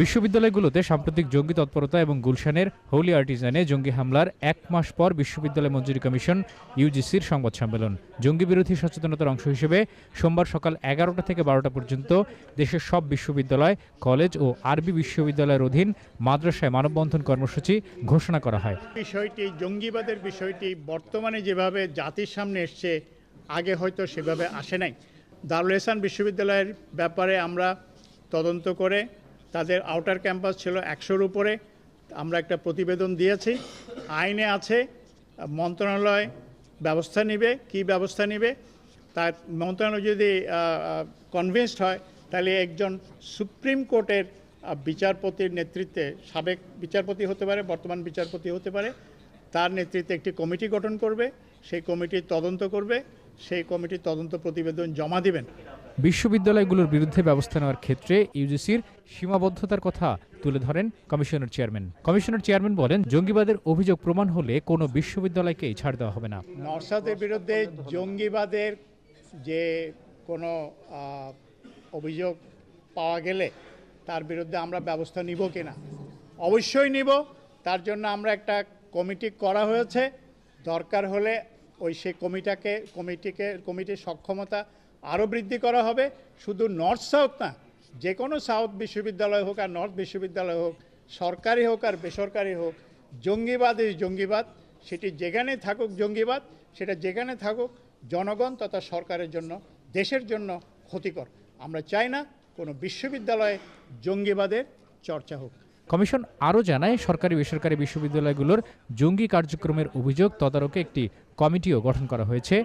বিশ্ববিদ্যালয়গুলোতে সাম্প্রতিক জঙ্গি তৎপরতা এবং গুলশানের হোলি আর্টিজানে জঙ্গি হামলার এক মাস পর বিশ্ববিদ্যালয় মঞ্জুরি কমিশন ইউজিসির সংবাদ সম্মেলন। জঙ্গি বিরোধী সচেতনতার অংশ হিসেবে সোমবার সকাল এগারোটা থেকে বারোটা পর্যন্ত দেশের সব বিশ্ববিদ্যালয়, কলেজ ও আরবি বিশ্ববিদ্যালয়ের অধীন মাদ্রাসায় মানববন্ধন কর্মসূচি ঘোষণা করা হয়। বিষয়টি, জঙ্গিবাদের বিষয়টি বর্তমানে যেভাবে জাতির সামনে এসছে, আগে হয়তো সেভাবে আসে নাই। দারুল এহসান বিশ্ববিদ্যালয়ের ব্যাপারে আমরা তদন্ত করে তাদের আউটার ক্যাম্পাস ছিল একশোর উপরে। আমরা একটা প্রতিবেদন দিয়েছি। আইনে আছে, মন্ত্রণালয় ব্যবস্থা নেবে, কি ব্যবস্থা নেবে? তার মন্ত্রণালয় যদি কনভিন্সড হয়, তাহলে একজন সুপ্রিম কোর্টের বিচারপতির নেতৃত্বে, সাবেক বিচারপতি হতে পারে, বর্তমান বিচারপতি হতে পারে, তার নেতৃত্বে একটি কমিটি গঠন করবে। সেই কমিটি তদন্ত করবে। সেই কমিটির তদন্ত প্রতিবেদন জমা দিবেন। বিশ্ববিদ্যালয়গুলোর বিরুদ্ধে ব্যবস্থা নেওয়ার ক্ষেত্রে ইউজিসির সীমাবদ্ধতার কথা তুলে ধরেন কমিশনের চেয়ারম্যান। কমিশনের চেয়ারম্যান বলেন, জঙ্গিবাদের অভিযোগ প্রমাণ হলে কোনো বিশ্ববিদ্যালয়কেই ছাড় দেওয়া হবে না। নরসাদের বিরুদ্ধে জঙ্গিবাদের যে কোনো অভিযোগ পাওয়া গেলে তার বিরুদ্ধে আমরা ব্যবস্থা নিব কিনা? অবশ্যই নিব। তার জন্য আমরা একটা কমিটি করা হয়েছে। দরকার হলে ওই সেই কমিটাকে, কমিটিকে, কমিটির সক্ষমতা আরও বৃদ্ধি করা হবে। শুধু নর্থ সাউথ না, যে কোনো সাউথ বিশ্ববিদ্যালয় হোক আর নর্থ বিশ্ববিদ্যালয় হোক, সরকারি হোক আর বেসরকারি হোক, জঙ্গিবাদ এই জঙ্গিবাদ, সেটি যেখানে থাকুক জঙ্গিবাদ, সেটা যেখানে থাকুক জনগণ তথা সরকারের জন্য, দেশের জন্য ক্ষতিকর। আমরা চাই না কোনো বিশ্ববিদ্যালয়ে জঙ্গিবাদের চর্চা হোক। কমিশন আরও জানায় সরকারি বেসরকারি বিশ্ববিদ্যালয়গুলোর জঙ্গি কার্যক্রমের অভিযোগ তদারকে একটি কমিটিও গঠন করা হয়েছে।